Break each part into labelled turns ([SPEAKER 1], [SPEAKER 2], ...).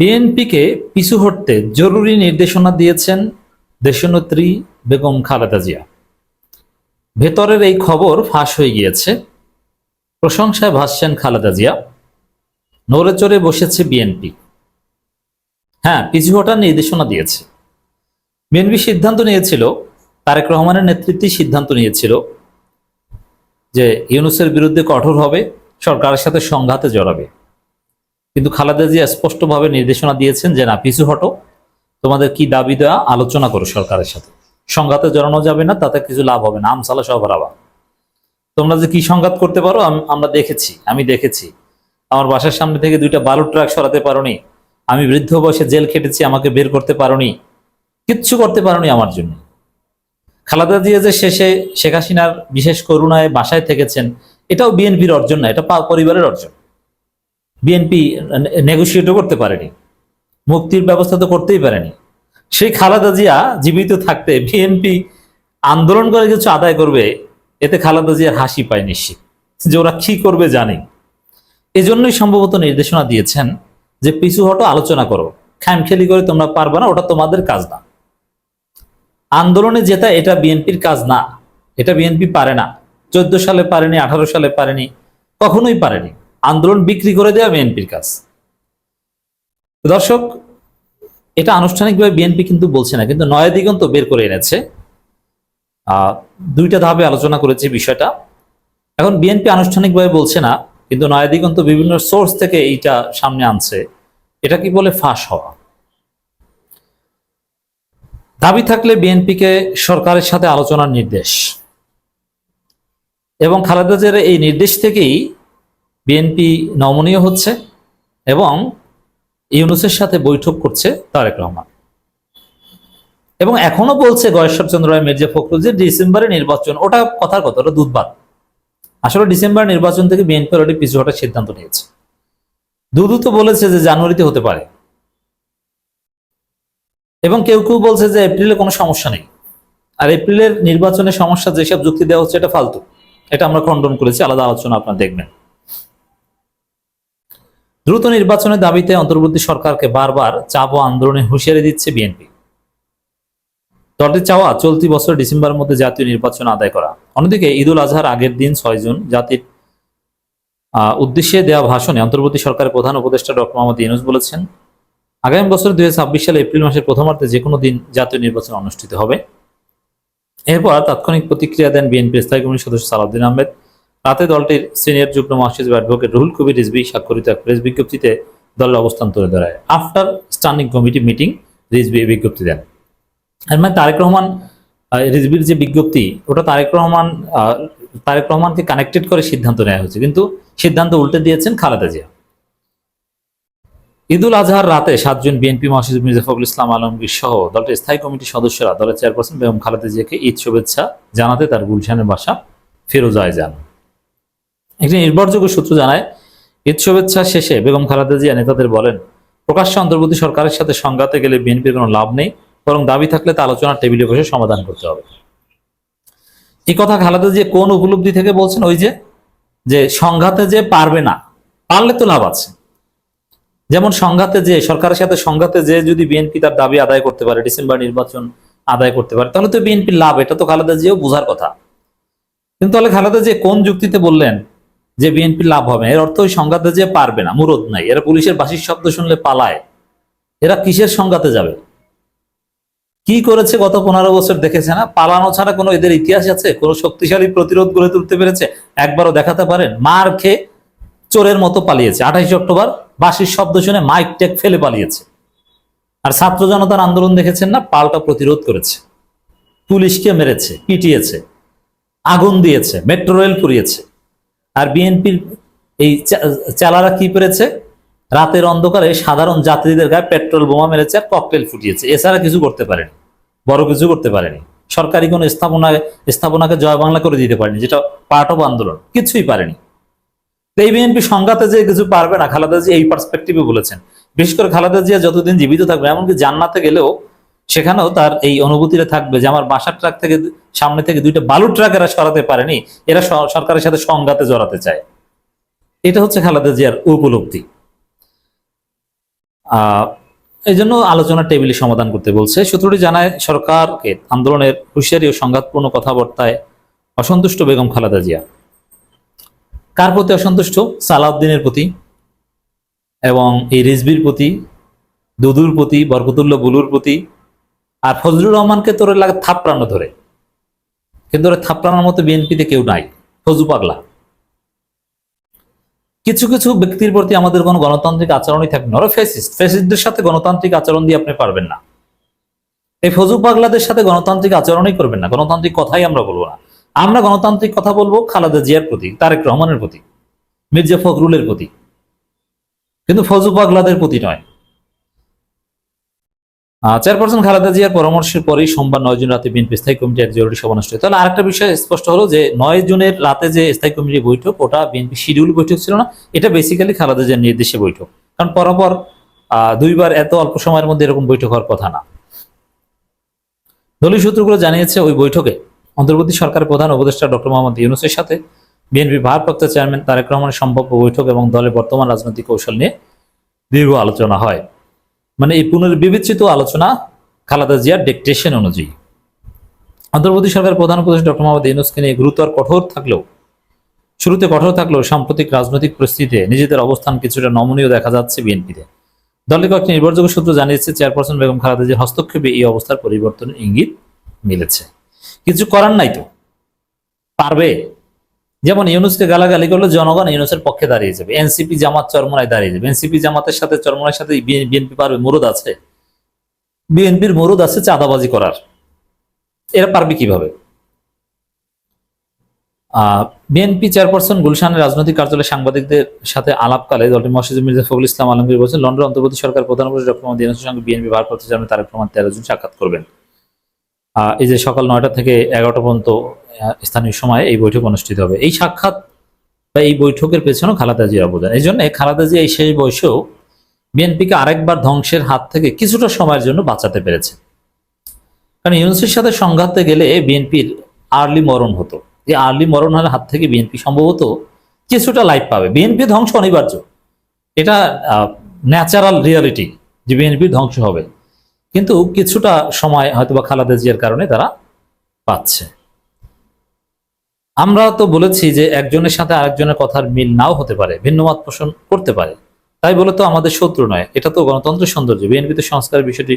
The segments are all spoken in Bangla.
[SPEAKER 1] বিএনপিকে পিছু হটতে জরুরি নির্দেশনা দিয়েছেন দেশনেত্রী বেগম খালেদা জিয়া। ভেতরের এই খবর ফাঁস হয়ে গিয়েছে। প্রশংসায় ভাসছেন খালেদা জিয়া। নড়ে চড়ে বসেছে বিএনপি। হ্যাঁ পিছু হটার নির্দেশনা দিয়েছে। বিএনপি সিদ্ধান্ত নিয়েছিল, তারেক রহমানের নেতৃত্বে সিদ্ধান্ত নিয়েছিল যে ইউনুসের বিরুদ্ধে কঠোর হবে, সরকারের সাথে সংঘাতে জড়াবে। কিন্তু খালেদা জিয়া স্পষ্টভাবে নির্দেশনা দিয়েছেন যে, না, পিছু হটো। তোমাদের কি দাবি দেওয়া আলোচনা করো সরকারের সাথে। সংঘাতে জড়ানো যাবে না, তাতে কিছু লাভ হবে না। আমসালা সহ হারাবা তোমরা যে কি সংঘাত করতে পারো আমরা দেখেছি, আমি দেখেছি। আমার বাসার সামনে থেকে দুইটা বালু ট্রাক সরাতে পারোনি। আমি বৃদ্ধ বয়সে জেল খেটেছি, আমাকে বের করতে পারোনি। কিচ্ছু করতে পারোনি আমার জন্য। খালেদা জিয়া যে শেষে শেখ হাসিনার বিশেষ করুণায় বাসায় থেকেছেন, এটাও বিএনপির অর্জন না, এটা পরিবারের অর্জন। বিএনপি নেগোসিয়েটও করতে পারেনি। মুক্তির ব্যবস্থা তো করতেই পারেনি। সেই খালেদা জিয়া জীবিত থাকতে বিএনপি আন্দোলন করে কিছু আদায় করবে, এতে খালেদা জিয়ার হাসি পায় নিশ্চিত। যে ওরা কি করবে জানে। এজন্যই সম্ভবত নির্দেশনা দিয়েছেন যে পিছু হটো আলোচনা করো। খামখেলি করে তোমরা পারবে না, ওটা তোমাদের কাজ না। আন্দোলনে যেটা এটা বিএনপির কাজ না। এটা বিএনপি পারে না। চোদ্দ সালে পারেনি, আঠারো সালে পারেনি, কখনোই পারেনি। আন্দোলন বিক্রি করে দেওয়া বিএনপির কাজ। দর্শক, এটা আনুষ্ঠানিকভাবে বিএনপি কিন্তু বলছে না, কিন্তু নয়া দিগন্ত বের করে এনেছে। দুইটা ধাপে আলোচনা করেছে বিষয়টা। এখন বিএনপি আনুষ্ঠানিকভাবে বলছে না, কিন্তু নয়া দিগন্ত বিভিন্ন সোর্স থেকে এইটা সামনে আনছে। এটা কি বলে ফাঁস হওয়া? দাবি থাকলে বিএনপিকে সরকারের সাথে আলোচনার নির্দেশ। এবং খালেদা জিয়ার এই নির্দেশ থেকেই বিএনপি নমনীয় হচ্ছে এবং ইউনুসের সাথে বৈঠক করছে তারেক রহমান। এবং এখনও বলছে গয়েশ্বরচন্দ্র রায়, মির্জা ফখরুল যে ডিসেম্বরে নির্বাচন, ওটা কথার কথা, ওটা দুধবাদ আসলে ডিসেম্বর নির্বাচন থেকে বিএনপি অলরেডি পিছু হটার সিদ্ধান্ত নিয়েছে। দুদু তো বলেছে যে জানুয়ারিতে হতে পারে। এবং কেউ কেউ বলছে যে এপ্রিলে কোনো সমস্যা নেই। আর এপ্রিলের নির্বাচনের সমস্যা, যেসব যুক্তি দেওয়া হচ্ছে, এটা ফালতু। এটা আমরা খণ্ডন করেছি, আলাদা আলোচনা আপনারা দেখবেন। দ্রুত নির্বাচনের দাবিতে অন্তর্বর্তী সরকারকে বারবার চাপ ও আন্দোলনে হুঁশিয়ারি দিচ্ছে বিএনপি। দলটির চাওয়া চলতি বছর ডিসেম্বরের মধ্যে জাতীয় নির্বাচন আদায় করা। অন্যদিকে ঈদুল আজহার আগের দিন ছয় জুন জাতির উদ্দেশ্যে দেওয়া ভাষণে অন্তর্বর্তী সরকারের প্রধান উপদেষ্টা ডক্টর মোহাম্মদ ইউনুস বলেছেন, আগামী বছর দুই হাজার ছাব্বিশ সালে এপ্রিল মাসের প্রথমার্ধে যে কোনো দিন জাতীয় নির্বাচন অনুষ্ঠিত হবে। এরপর তাৎক্ষণিক প্রতিক্রিয়া দেন বিএনপি স্থায়ী কমিটির সদস্য সালাউদ্দিন আহমেদ। রাতে দলটির সিনিয়র যুগ্ম মহাসচিব অ্যাডভোকেট রুহুল কবির রিজভি স্বাক্ষরিত এক প্রেস বিজ্ঞপ্তিতে দলের অবস্থান তুলে ধরায়। After standing committee meeting Rizvi এই বিজ্ঞপ্তি দেন। এর মানে তারেক রহমান আহ, রিজভির যে বিজ্ঞপ্তি ওটা তারেক রহমান তারেক রহমানকে কানেক্টেড করে সিদ্ধান্ত নেওয়া হয়েছে। কিন্তু সিদ্ধান্ত উল্টে দিয়েছেন খালেদা জিয়া। ঈদুল আজহার রাতে সাতজন বিএনপি মহাসচিব মির্জা ফখরুল ইসলাম আলমগীর সহ দলটির স্থায়ী কমিটির সদস্যরা দলের চেয়ারপারসন বেগম খালেদা জিয়াকে ঈদ শুভেচ্ছা জানাতে তার গুলশানের বাসা ফিরোজায় যান। একটি নির্ভরযোগ্য সূত্র জানায়, ঈদ শুভেচ্ছা শেষে বেগম খালেদা জিয়া নেতাদের বলেন, প্রকাশ্য অন্তর্বর্তী সরকারের সাথে সংঘাতে গেলে বিএনপির কোনো লাভ নেই, বরং দাবি থাকলে তা আলোচনার টেবিলে বসে সমাধান করতে হবে। এই কথা খালেদা জিয়া কোন উপলব্ধি থেকে বলছেন? ওই যে যে সংঘাতে যে পারবে না, পারলে তো লাভ আছে। যেমন সংঘাতে যে, সরকারের সাথে সংঘাতে যে যদি বিএনপি তার দাবি আদায় করতে পারে, ডিসেম্বর নির্বাচন আদায় করতে পারে, তাহলে তো বিএনপির লাভ, এটা তো খালেদা জিয়াও বোঝার কথা। কিন্তু তাহলে খালেদা যে কোন যুক্তিতে বললেন যে বিএনপির লাভ হবে এর অর্থ ওই সংঘাতে যে পারবে না, মুরদ নাই। এরা পুলিশের বাসির শব্দ শুনলে পালায়। এরা কিসের সংঘাতে যাবে? কি করেছে গত পনেরো বছর দেখেছে না? পালানো ছাড়া কোনো এদের ইতিহাস আছে? কোনো শক্তিশালী প্রতিরোধ গড়ে তুলতে পেরেছে? একবারও দেখাতে পারেন? মার খেয়ে চোরের মতো পালিয়েছে। আঠাইশে অক্টোবর বাসির শব্দ শুনে মাইক টেক ফেলে পালিয়েছে। আর ছাত্র জনতার আন্দোলন দেখেছেন না? পাল্টা প্রতিরোধ করেছে। পুলিশকে মেরেছে, পিটিয়েছে, আগুন দিয়েছে, মেট্রো রেল পুড়িয়েছে। আর বিএনপির এই চালারা কি করেছে রাতের অন্ধকারে সাধারণ যাত্রীদের গায়ে পেট্রোল বোমা মেরেছে আর ককটেল ফুটিয়েছে। এছাড়া কিছু করতে পারেনি, বড় কিছু করতে পারেনি। সরকারি কোনো স্থাপনায় স্থাপনাকে জয় বাংলা করে দিতে পারেনি, যেটা পার্ট অফ আন্দোলন। কিছুই পারেনি। এই বিএনপি সংঘাতে যে কিছু পারবে না, খালেদা জিয়া এই পার্সপেক্টিভে বলেছেন। বিশেষ করে খালেদা জিয়া যতদিন জীবিত থাকবে, এমনকি জান্নাতে গেলেও সেখানেও তার এই অনুভূতিটা থাকবে যে আমার বাসার ট্রাক থেকে সামনে থেকে দুইটা বালু ট্রাক এরা সরাতে পারেনি, এরা সরকারের সাথে সংঘাতে জড়াতে চায়। এটা হচ্ছে খালেদা জিয়ার উপলব্ধি। এই জন্য আলোচনা টেবিলে সমাধান করতে বলছে, সূত্রটি জানায় সরকারকে আন্দোলনের হুঁশিয়ারি ও সংঘাতপূর্ণ কথাবার্তায় অসন্তুষ্ট বেগম খালেদা জিয়া। কার প্রতি অসন্তুষ্ট? সালাউদ্দিনের প্রতি এবং এই রিজবির প্রতি, দুদুর প্রতি, বরকতুল্লাহ বুলুর প্রতি আর ফজলুর রহমানকে তোর লাগে থাপড়ানো ধরে। কিন্তু ওরা থাপড়ানোর মতো বিএনপিতে কেউ নাই। ফজু পাগলা। কিছু কিছু ব্যক্তির প্রতি আমাদের কোনো গণতান্ত্রিক আচরণই থাকবে না। ওরা ফেসিস্ট ফেসিস্টদের সাথে গণতান্ত্রিক আচরণ দিয়ে আপনি পারবেন না। এই ফজু পাগলাদের সাথে গণতান্ত্রিক আচরণই করবেন না। গণতান্ত্রিক কথাই আমরা বলব না। আমরা গণতান্ত্রিক কথা বলব খালেদা জিয়ার প্রতি, তারেক রহমানের প্রতি, মির্জা ফখরুলের প্রতি। কিন্তু ফজু পাগলাদের প্রতি নয়। চেয়ারপারসন খালেদা জিয়ার পরামর্শের পরেই সোমবার নয় জুন রাতে বিএনপি স্থায়ী কমিটির এক জরুরি সভা অনুষ্ঠিত তাহলে আরেকটা বিষয় স্পষ্ট হলো যে, নয় জুনের রাতে যে স্থায়ী কমিটির বৈঠক, ওটা বিএনপি শিডিউল বৈঠক ছিল না। এটা বেসিক্যালি খালেদা জিয়ার নির্দেশে বৈঠক। কারণ পরপর দুইবার এত অল্প সময়ের মধ্যে এরকম বৈঠক হওয়ার কথা না। দলীয় সূত্রগুলো জানিয়েছে ওই বৈঠকে অন্তর্বর্তী সরকারের প্রধান উপদেষ্টা ডক্টর মোহাম্মদ ইউনুসের সাথে বিএনপি ভারপ্রাপ্ত চেয়ারম্যান তারেক রহমানের সম্ভাব্য বৈঠক এবং দলের বর্তমান রাজনৈতিক কৌশল নিয়ে দীর্ঘ আলোচনা হয়। মানে এই পুনর্বিবেচিত আলোচনা খালেদা জিয়ার ডিকটেশন অনুযায়ী। অন্তর্বর্তী সরকার প্রধান উপদেষ্টা ডক্টর মোহাম্মদ ইউনুসকে নিয়ে গুরুতর কঠোর থাকলেও, শুরুতে কঠোর থাকলেও সাম্প্রতিক রাজনৈতিক পরিস্থিতিতে নিজেদের অবস্থান কিছুটা নমনীয় দেখা যাচ্ছে বিএনপিতে। দলের কয়েকটি নির্ভরযোগ্য সূত্র জানিয়েছে, চেয়ারপারসন বেগম খালেদা জিয়ার হস্তক্ষেপে এই অবস্থার পরিবর্তনের ইঙ্গিত মিলেছে। কিছু করার নাই তো? পারবে? যেমন ইউনুসকে গালাগালি করলে, জনগণ ইউনুসের পক্ষে দাঁড়িয়ে যাবে। এনসিপি জামাত চরমনায় দাঁড়িয়ে যাবে। এনসিপি জামাতের সাথে চরমনার সাথে বিএনপি পারবে মুরদ আছে। বিএনপির মুরদ আছে চাঁদাবাজি করার। এরা পারবে কীভাবে? বিএনপি চেয়ারপারসন গুলশানের রাজনৈতিক কার্যালয়ে সাংবাদিকদের সাথে আলাপকালে দলটির মসজিদ মির্জা ফখরুল ইসলাম আলমগীর বলছেন লন্ডন অন্তর্বর্তী সরকার প্রধান উপদেষ্টা ডক্টর মোহাম্মদ সঙ্গে বিএনপি ভারপ্রাপ্ত চেয়ারম্যান তারেক রহমান তেরো জন সাক্ষাৎ করবেন। এই যে সকাল নয়টা থেকে এগারোটা পর্যন্ত স্থানীয় সময়ে এই বৈঠক অনুষ্ঠিত হবে। এই সাক্ষাৎ বা এই বৈঠকের পেছনেও খালেদা জিয়া অবদান। এই জন্য খালেদা জিয়া এই শেষ বয়সেও বিএনপিকে আরেকবার ধ্বংসের হাত থেকে কিছুটা সময়ের জন্য বাঁচাতে পেরেছে কারণ ইউনুসের সাথে সংঘাতে গেলে বিএনপির আর্লি মরণ হতো। এই আর্লি মরণ মরণের হাত থেকে বিএনপি সম্ভবত কিছুটা লাইফ পাবে। বিএনপি ধ্বংস অনিবার্য। এটা ন্যাচারাল রিয়ালিটি যে বিএনপি ধ্বংস হবে। কিন্তু কিছুটা সময় হয়তো বা খালেদা জিয়ার কারণে তারা পাচ্ছে। আমরা তো বলেছি যে একজনের সাথে আরেকজনের কথার মিল নাও হতে পারে ভিন্ন ভিন্নমত পোষণ করতে পারে। তাই বলে তো আমাদের শত্রু নয়। এটা তো গণতন্ত্রের সৌন্দর্য। বিএনপি তো সংস্কারের বিষয়টি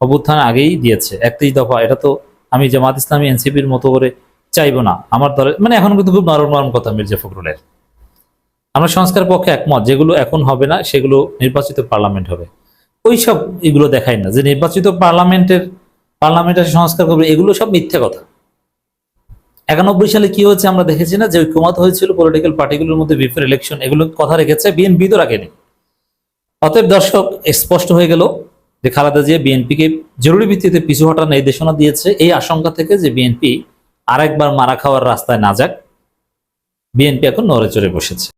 [SPEAKER 1] অভ্যুত্থান আগেই দিয়েছে। একত্রিশ দফা, এটা তো আমি জামাত ইসলামী, এনসিপির মতো করে চাইব না। আমার দলের মানে এখন কিন্তু খুব নরম নরম কথা মির্জা ফখরুলের। আমরা সংস্কার পক্ষে একমত। যেগুলো এখন হবে না, সেগুলো নির্বাচিত পার্লামেন্ট হবে। ওইসব এগুলো দেখায় না। যে নির্বাচিত পার্লামেন্টের পার্লামেন্টের সংস্কার করবে, এগুলো সব মিথ্যে কথা। একানব্বই সালে কি হয়েছে আমরা দেখেছি না? যে ঐক্যমত হয়েছিল পলিটিক্যাল পার্টিগুলোর মধ্যে বিফোর ইলেকশন এগুলো কথা রেখেছে, বিএনপি তো রাখেনি। অতএব দর্শক, স্পষ্ট হয়ে গেল যে খালেদা জিয়া বিএনপিকে জরুরি ভিত্তিতে পিছু হটার নির্দেশনা দিয়েছে। এই আশঙ্কা থেকে যে বিএনপি আরেকবার মারা খাওয়ার রাস্তায় না যাক, বিএনপি এখন নড়ে চড়ে বসেছে।